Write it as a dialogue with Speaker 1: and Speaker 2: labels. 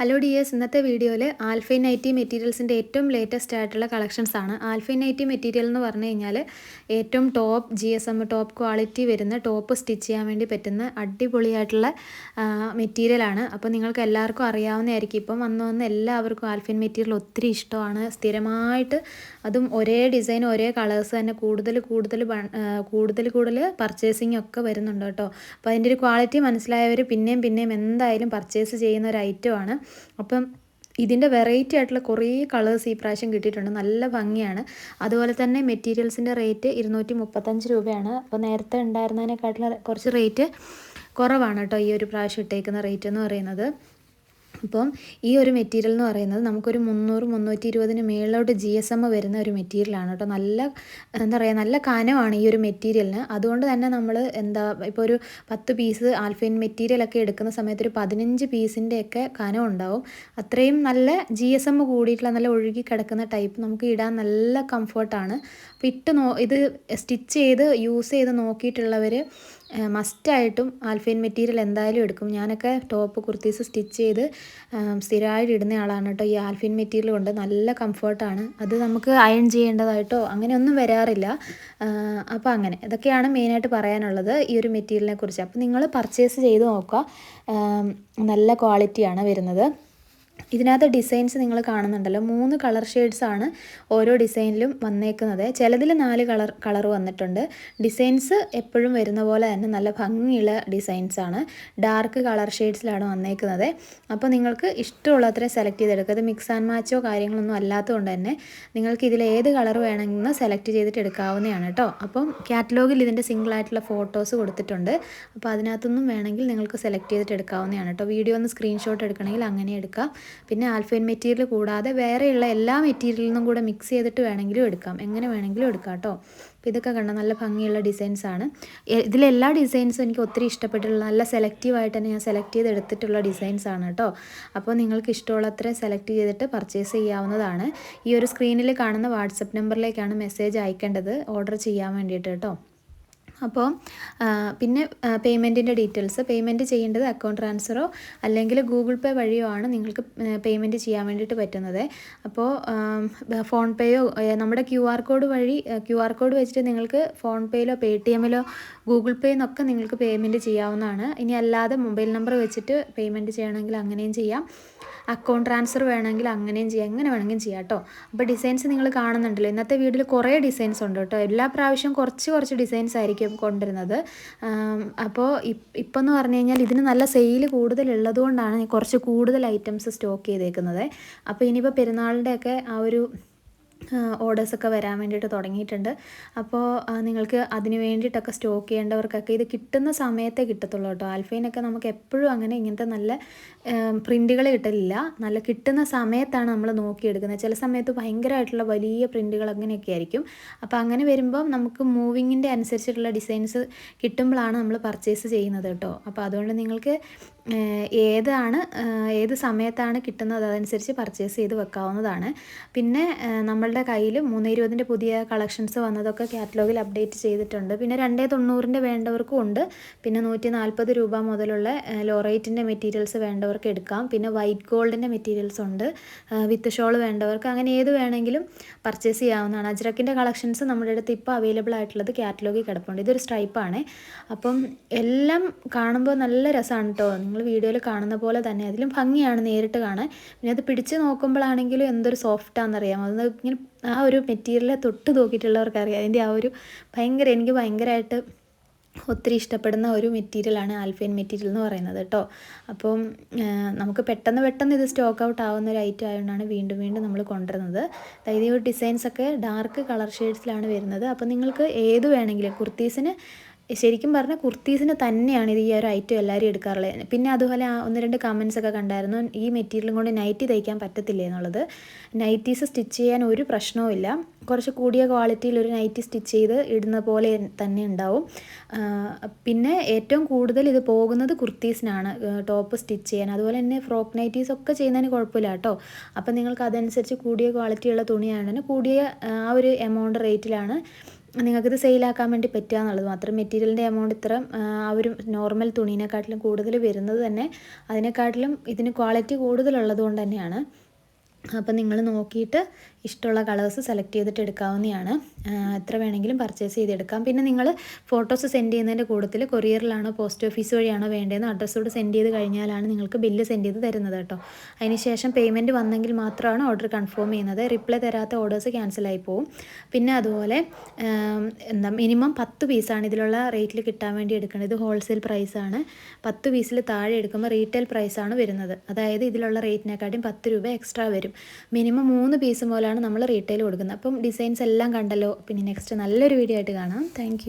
Speaker 1: Hello dears ഇന്നത്തെ വീഡിയോയിൽ Alphine nightie മെറ്റീരിയൽസിന്റെ ഏറ്റവും ലേറ്റസ്റ്റ് ആയിട്ടുള്ള കളക്ഷൻസ് ആണ്. ആൽഫൈൻ നൈറ്റി മെറ്റീരിയൽ എന്ന് പറഞ്ഞു കഴിഞ്ഞാൽ ഏറ്റവും top G S M top quality വരുന്ന ടോപ്പ് സ്റ്റിച്ച് ചെയ്യാൻ വേണ്ടി പറ്റുന്ന അടിപൊളിയായിട്ടുള്ള മെറ്റീരിയലാണ് അപ്പോൾ നിങ്ങൾക്ക് എല്ലാവർക്കും അറിയാവുന്നതായിരിക്കും. ഇപ്പം വന്നു വന്ന് എല്ലാവർക്കും ആൽഫൈൻ മെറ്റീരിയൽ ഒത്തിരി ഇഷ്ടമാണ്. സ്ഥിരമായിട്ട് അതും ഒരേ ഡിസൈൻ ഒരേ കളേഴ്സ് തന്നെ കൂടുതൽ കൂടുതൽ കൂടുതൽ കൂടുതൽ പർച്ചേസിംഗ് ഒക്കെ വരുന്നുണ്ട് കേട്ടോ. അപ്പോൾ അതിന്റെ ഒരു ക്വാളിറ്റി മനസ്സിലായവർ പിന്നെയും പിന്നെയും എന്തായാലും പർച്ചേസ് ചെയ്യുന്ന ഒരു ഐറ്റമാണ് അപ്പം ഇതിന്റെ വെറൈറ്റി ആയിട്ടുള്ള കുറേ കളേഴ്സ് ഈ പ്രാവശ്യം കിട്ടിയിട്ടുണ്ട്. നല്ല ഭംഗിയാണ്. അതുപോലെ തന്നെ മെറ്റീരിയൽസിന്റെ റേറ്റ് ഇരുന്നൂറ്റി മുപ്പത്തഞ്ച് രൂപയാണ്. അപ്പോൾ നേരത്തെ ഉണ്ടായിരുന്നതിനെക്കാട്ടിലും കുറച്ച് റേറ്റ് കുറവാണ് കേട്ടോ ഈ ഒരു പ്രാവശ്യം ഇട്ടേക്കുന്ന റേറ്റ് എന്ന് പറയുന്നത്. അപ്പം ഈ ഒരു മെറ്റീരിയൽ എന്ന് പറയുന്നത് നമുക്കൊരു മുന്നൂറ് മുന്നൂറ്റി ഇരുപതിന് മേളിലോട്ട് ജി എസ് എം വരുന്ന ഒരു മെറ്റീരിയലാണ് കേട്ടോ നല്ല എന്താ പറയുക നല്ല കനമാണ് ഈ ഒരു മെറ്റീരിയലിന് അതുകൊണ്ട് തന്നെ നമ്മൾ എന്താ ഇപ്പോൾ ഒരു പത്ത് പീസ് ആൽഫൈൻ മെറ്റീരിയലൊക്കെ എടുക്കുന്ന സമയത്ത് ഒരു പതിനഞ്ച് പീസിന്റെയൊക്കെ കനം ഉണ്ടാവും. അത്രയും നല്ല ജി എസ് എം കൂടിയിട്ടുള്ള നല്ല ഒഴുകി കിടക്കുന്ന ടൈപ്പ് നമുക്ക് ഇടാൻ നല്ല കംഫർട്ടാണ് അപ്പോൾ ഇട്ട് നോ ഇത് സ്റ്റിച്ച് ചെയ്ത് യൂസ് ചെയ്ത് നോക്കിയിട്ടുള്ളവർ മസ്റ്റായിട്ടും ആൽഫൈൻ മെറ്റീരിയൽ എന്തായാലും എടുക്കും. ഞാനൊക്കെ ടോപ്പ് കുർത്തീസ് സ്റ്റിച്ച് ചെയ്ത് സ്ഥിരമായിട്ട് ഇടുന്ന ആളാണ് കേട്ടോ. ഈ ആൽഫൈൻ മെറ്റീരിയൽ കൊണ്ട് നല്ല കംഫർട്ടാണ് അത് നമുക്ക് അയൺ ചെയ്യേണ്ടതായിട്ടോ? അങ്ങനെയൊന്നും വരാറില്ല. അപ്പോൾ അങ്ങനെ. ഇതൊക്കെയാണ് മെയിനായിട്ട് പറയാനുള്ളത് ഈ ഒരു മെറ്റീരിയലിനെ കുറിച്ച്. അപ്പോൾ നിങ്ങൾ പർച്ചേസ് ചെയ്ത് നോക്കുക. നല്ല ക്വാളിറ്റിയാണ് വരുന്നത്. ഇതിനകത്ത് ഡിസൈൻസ് നിങ്ങൾ കാണുന്നുണ്ടല്ലോ. മൂന്ന് കളർ ഷെയ്ഡ്സ് ആണ് ഓരോ ഡിസൈനിലും വന്നേക്കുന്നത്. ചിലതിൽ നാല് കളർ കളർ വന്നിട്ടുണ്ട്. ഡിസൈൻസ് എപ്പോഴും വരുന്ന പോലെ തന്നെ നല്ല ഭംഗിയുള്ള ഡിസൈൻസ് ആണ്. ഡാർക്ക് കളർ ഷെയ്ഡ്സിലാണ് വന്നേക്കുന്നത്. അപ്പോൾ നിങ്ങൾക്ക് ഇഷ്ടമുള്ളത്രയും സെലക്ട് ചെയ്തെടുക്കുക. അത് മിക്സ് ആൻഡ് മാച്ചോ കാര്യങ്ങളൊന്നും അല്ലാത്തതുകൊണ്ട് തന്നെ നിങ്ങൾക്ക് ഇതിൽ ഏത് കളർ വേണമെന്ന് സെലക്ട് ചെയ്തിട്ട് എടുക്കാവുന്നതാണ് കേട്ടോ. അപ്പം കാറ്റലോഗിൽ ഇതിന്റെ സിംഗിൾ ആയിട്ടുള്ള ഫോട്ടോസ് കൊടുത്തിട്ടുണ്ട്. അപ്പോൾ അതിനകത്തൊന്നും വേണമെങ്കിൽ നിങ്ങൾക്ക് സെലക്ട് ചെയ്തിട്ട് എടുക്കാവുന്നതാണ് കേട്ടോ. വീഡിയോ ഒന്ന് സ്ക്രീൻഷോട്ട് എടുക്കണമെങ്കിൽ അങ്ങനെ എടുക്കാം. പിന്നെ ആൽഫൈൻ മെറ്റീരിയൽ കൂടാതെ വേറെയുള്ള എല്ലാ മെറ്റീരിയലിൽ നിന്നും കൂടെ മിക്സ് ചെയ്തിട്ട് വേണമെങ്കിലും എടുക്കാം. എങ്ങനെ വേണമെങ്കിലും എടുക്കാം കേട്ടോ. അപ്പോൾ ഇതൊക്കെ കണ്ട? നല്ല ഭംഗിയുള്ള ഡിസൈൻസ് ആണ്. ഇതിലെല്ലാ ഡിസൈൻസും എനിക്ക് ഒത്തിരി ഇഷ്ടപ്പെട്ടിട്ടുള്ള നല്ല സെലക്റ്റീവായിട്ട് തന്നെ ഞാൻ സെലക്ട് ചെയ്ത് എടുത്തിട്ടുള്ള ഡിസൈൻസ് ആണ് കേട്ടോ. അപ്പോൾ നിങ്ങൾക്ക് ഇഷ്ടമുള്ളത്ര സെലക്ട് ചെയ്തിട്ട് പർച്ചേസ് ചെയ്യാവുന്നതാണ്. ഈ ഒരു സ്ക്രീനിൽ കാണുന്ന വാട്സപ്പ് നമ്പറിലേക്കാണ് മെസ്സേജ് അയക്കേണ്ടത്. ഓർഡർ ചെയ്യാൻ വേണ്ടിയിട്ട് കേട്ടോ. അപ്പോൾ പിന്നെ പേയ്മെന്റിന്റെ ഡീറ്റെയിൽസ് പേയ്മെന്റ് ചെയ്യേണ്ടത് അക്കൗണ്ട് ട്രാൻസ്ഫറോ അല്ലെങ്കിൽ ഗൂഗിൾ പേ വഴിയോ ആണ് നിങ്ങൾക്ക് പേയ്മെന്റ് ചെയ്യാൻ വേണ്ടിയിട്ട് പറ്റുന്നത്. അപ്പോൾ ഫോൺ പേയോ നമ്മുടെ ക്യു ആർ കോഡ് വഴി ക്യു ആർ കോഡ് വെച്ചിട്ട് നിങ്ങൾക്ക് ഫോൺ പേയിലോ പേ ടി എമ്മിലോ ഗൂഗിൾ പേ എന്നൊക്കെ നിങ്ങൾക്ക് പേയ്മെന്റ് ചെയ്യാവുന്നതാണ്. ഇനി അല്ലാതെ മൊബൈൽ നമ്പർ വെച്ചിട്ട് പേയ്മെന്റ് ചെയ്യണമെങ്കിൽ അങ്ങനെയും ചെയ്യാം. അക്കൗണ്ട് ട്രാൻസ്ഫർ വേണമെങ്കിൽ അങ്ങനെയും ചെയ്യാം. അങ്ങനെ വേണമെങ്കിലും ചെയ്യാം കേട്ടോ അപ്പോൾ ഡിസൈൻസ് നിങ്ങൾ കാണുന്നുണ്ടല്ലോ. ഇന്നത്തെ വീഡിയോയിൽ കുറേ ഡിസൈൻസ് ഉണ്ട് കേട്ടോ എല്ലാ പ്രാവശ്യം കുറച്ച് കുറച്ച് ഡിസൈൻസ് ആയിരിക്കും കൊണ്ടുവരുന്നത് അപ്പോൾ ഇപ്പം എന്ന് പറഞ്ഞു കഴിഞ്ഞാൽ ഇതിന് നല്ല സെയിൽ കൂടുതലുള്ളത് ഞാൻ കുറച്ച് കൂടുതൽ ഐറ്റംസ് സ്റ്റോക്ക് ചെയ്തേക്കുന്നത്. അപ്പോൾ ഇനിയിപ്പോൾ പെരുന്നാളിന്റെയൊക്കെ ആ ഒരു ഓർഡേഴ്സൊക്കെ വരാൻ വേണ്ടിയിട്ട് തുടങ്ങിയിട്ടുണ്ട്. അപ്പോൾ നിങ്ങൾക്ക് അതിന് വേണ്ടിയിട്ടൊക്കെ സ്റ്റോക്ക് ചെയ്യേണ്ടവർക്കൊക്കെ ഇത് കിട്ടുന്ന സമയത്തേ കിട്ടത്തുള്ളൂ കേട്ടോ. ആൽഫൈനൊക്കെ നമുക്ക് എപ്പോഴും അങ്ങനെ ഇങ്ങനത്തെ നല്ല പ്രിന്റുകൾ കിട്ടലില്ല നല്ല കിട്ടുന്ന സമയത്താണ് നമ്മൾ നോക്കിയെടുക്കുന്നത്. ചില സമയത്ത് ഭയങ്കരമായിട്ടുള്ള വലിയ പ്രിന്റുകൾ അങ്ങനെയൊക്കെ ആയിരിക്കും. അപ്പോൾ അങ്ങനെ വരുമ്പോൾ നമുക്ക് മൂവിങ്ങിന്റെ അനുസരിച്ചിട്ടുള്ള ഡിസൈൻസ് കിട്ടുമ്പോഴാണ് നമ്മൾ പർച്ചേസ് ചെയ്യുന്നത് കേട്ടോ. അപ്പോൾ അതുകൊണ്ട് നിങ്ങൾക്ക് ഏതാണ് ഏത് സമയത്താണ് കിട്ടുന്നത് അതനുസരിച്ച് പർച്ചേസ് ചെയ്ത് വെക്കാവുന്നതാണ്. പിന്നെ നമ്മളുടെ കയ്യിൽ മൂന്ന് ഇരുപതിന്റെ പുതിയ കളക്ഷൻസ് വന്നതൊക്കെ കാറ്റലോഗിൽ അപ്ഡേറ്റ് ചെയ്തിട്ടുണ്ട്. പിന്നെ രണ്ടേ തൊണ്ണൂറിന്റെ വേണ്ടവർക്കും ഉണ്ട്. പിന്നെ നൂറ്റി നാൽപ്പത് രൂപ മുതലുള്ള ലോറൈറ്റിന്റെ മെറ്റീരിയൽസ് വേണ്ടവർക്ക് എടുക്കാം. പിന്നെ വൈറ്റ് ഗോൾഡിന്റെ മെറ്റീരിയൽസ് ഉണ്ട്. വിത്ത് ഷോൾ വേണ്ടവർക്ക് അങ്ങനെ ഏത് വേണമെങ്കിലും പർച്ചേസ് ചെയ്യാവുന്നതാണ്. അജ്രക്കിന്റെ കളക്ഷൻസ് നമ്മുടെ അടുത്ത് ഇപ്പോൾ അവൈലബിൾ ആയിട്ടുള്ളത് കാറ്റലോഗിൽ കിടപ്പുണ്ട്. ഇതൊരു സ്ട്രൈപ്പാണ്. അപ്പം എല്ലാം കാണുമ്പോൾ നല്ല രസമാണ് കേട്ടോ നിങ്ങൾ വീഡിയോയിൽ കാണുന്ന പോലെ തന്നെ. അതിലും ഭംഗിയാണ് നേരിട്ട് കാണാൻ. പിന്നെ അത് പിടിച്ച് നോക്കുമ്പോഴാണെങ്കിലും എന്തൊരു സോഫ്റ്റാണെന്നറിയാം അത് ഇങ്ങനെ ആ ഒരു മെറ്റീരിയൽ തൊട്ട് നോക്കിയിട്ടുള്ളവർക്കറിയാം അതിന്റെ ആ ഒരു ഭയങ്കര എനിക്ക് ഭയങ്കരമായിട്ട് ഒത്തിരി ഇഷ്ടപ്പെടുന്ന ഒരു മെറ്റീരിയലാണ് ആൽഫൈൻ മെറ്റീരിയൽ എന്ന് പറയുന്നത് കേട്ടോ. അപ്പം നമുക്ക് പെട്ടെന്ന് പെട്ടെന്ന് ഇത് സ്റ്റോക്ക് ഔട്ട് ആവുന്ന ഒരു ഐറ്റം ആയതുകൊണ്ടാണ് വീണ്ടും വീണ്ടും നമ്മൾ കൊണ്ടുവരുന്നത്. അതായത് ഈ ഡിസൈൻസൊക്കെ ഡാർക്ക് കളർ ഷെയ്ഡ്സിലാണ് വരുന്നത്. അപ്പം നിങ്ങൾക്ക് ഏത് വേണമെങ്കിലും കുർത്തീസിന് ശരിക്കും പറഞ്ഞാൽ കുർത്തീസിന് തന്നെയാണ് ഇത് ഈ ഒരു ഐറ്റം എല്ലാവരും എടുക്കാറുള്ളത്. പിന്നെ അതുപോലെ ഒന്ന് രണ്ട് കമൻസ് ഒക്കെ കണ്ടായിരുന്നു. ഈ മെറ്റീരിയലും കൊണ്ട് നൈറ്റി തയ്ക്കാൻ പറ്റത്തില്ല എന്നുള്ളത്. നൈറ്റീസ് സ്റ്റിച്ച് ചെയ്യാൻ ഒരു പ്രശ്നവുമില്ല കുറച്ച് കൂടിയ ക്വാളിറ്റിയിൽ ഒരു നൈറ്റി സ്റ്റിച്ച് ചെയ്ത് ഇടുന്ന പോലെ തന്നെ ഉണ്ടാവും. പിന്നെ ഏറ്റവും കൂടുതൽ ഇത് പോകുന്നത് കുർത്തീസിനാണ്. ടോപ്പ് സ്റ്റിച്ച് ചെയ്യാൻ. അതുപോലെ തന്നെ ഫ്രോക്ക് നൈറ്റീസ് ഒക്കെ ചെയ്യുന്നതിന് കുഴപ്പമില്ല കേട്ടോ. അപ്പം നിങ്ങൾക്ക് അതനുസരിച്ച് കൂടിയ ക്വാളിറ്റിയുള്ള തുണിയാണെങ്കിൽ കൂടിയ ആ ഒരു എമൗണ്ട് റേറ്റിലാണ് നിങ്ങൾക്കിത് സെയിലാക്കാൻ വേണ്ടി പറ്റുക എന്നുള്ളത് മാത്രം. മെറ്റീരിയലിന്റെ എമൗണ്ട് ഇത്ര ആ, ഒരു നോർമൽ തുണീനെക്കാട്ടിലും കൂടുതൽ വരുന്നത് തന്നെ അതിനെക്കാട്ടിലും ഇതിന് ക്വാളിറ്റി കൂടുതലുള്ളത് കൊണ്ട് തന്നെയാണ്. അപ്പം നിങ്ങൾ നോക്കിയിട്ട് ഇഷ്ടമുള്ള കളേഴ്സ് സെലക്ട് ചെയ്തിട്ട് എടുക്കാവുന്നതാണ്. എത്ര വേണമെങ്കിലും പർച്ചേസ് ചെയ്തെടുക്കാം. പിന്നെ നിങ്ങൾ ഫോട്ടോസ് സെൻഡ് ചെയ്യുന്നതിന്റെ കൂട്ടത്തിൽ കൊറിയറിലാണോ പോസ്റ്റ് ഓഫീസ് വഴിയാണോ വേണ്ടതെന്ന് അഡ്രസ്സോട് സെൻഡ് ചെയ്ത് കഴിഞ്ഞാലാണ് നിങ്ങൾക്ക് ബില്ല് സെൻഡ് ചെയ്ത് തരുന്നത് കേട്ടോ. അതിന് ശേഷം പേയ്മെന്റ് വന്നെങ്കിൽ മാത്രമാണ് ഓർഡർ കൺഫേം ചെയ്യുന്നത്. റിപ്ലൈ തരാത്ത ഓർഡേഴ്സ് ക്യാൻസലായി പോകും പിന്നെ അതുപോലെ എന്താ മിനിമം പത്ത് പീസാണ് ഇതിലുള്ള റേറ്റിൽ കിട്ടാൻ വേണ്ടി എടുക്കേണ്ടത് ഇത് ഹോൾസെയിൽ പ്രൈസാണ് പത്ത് പീസിൽ താഴെ എടുക്കുമ്പോൾ റീറ്റെയിൽ പ്രൈസാണ് വരുന്നത്. അതായത് ഇതിലുള്ള റേറ്റിനെക്കാട്ടും പത്ത് രൂപ എക്സ്ട്രാ വരും. മിനിമം മൂന്ന് പീസ് പോലെയാണ് നമ്മൾ റീറ്റെയിൽ കൊടുക്കുന്നത്. അപ്പം ഡിസൈൻസ് എല്ലാം കണ്ടല്ലോ. പിന്നെ നെക്സ്റ്റ് നല്ലൊരു വീഡിയോ ആയിട്ട് കാണാം. താങ്ക്